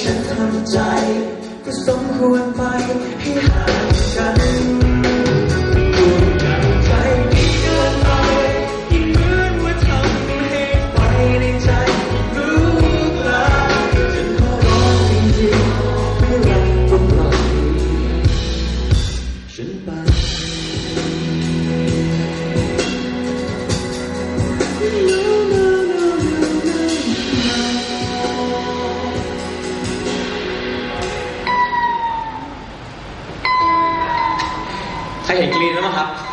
ฉันทำใจ ก็สมควรไปให้ห่า ใครเห็นกรีนแล้วมั้งครับ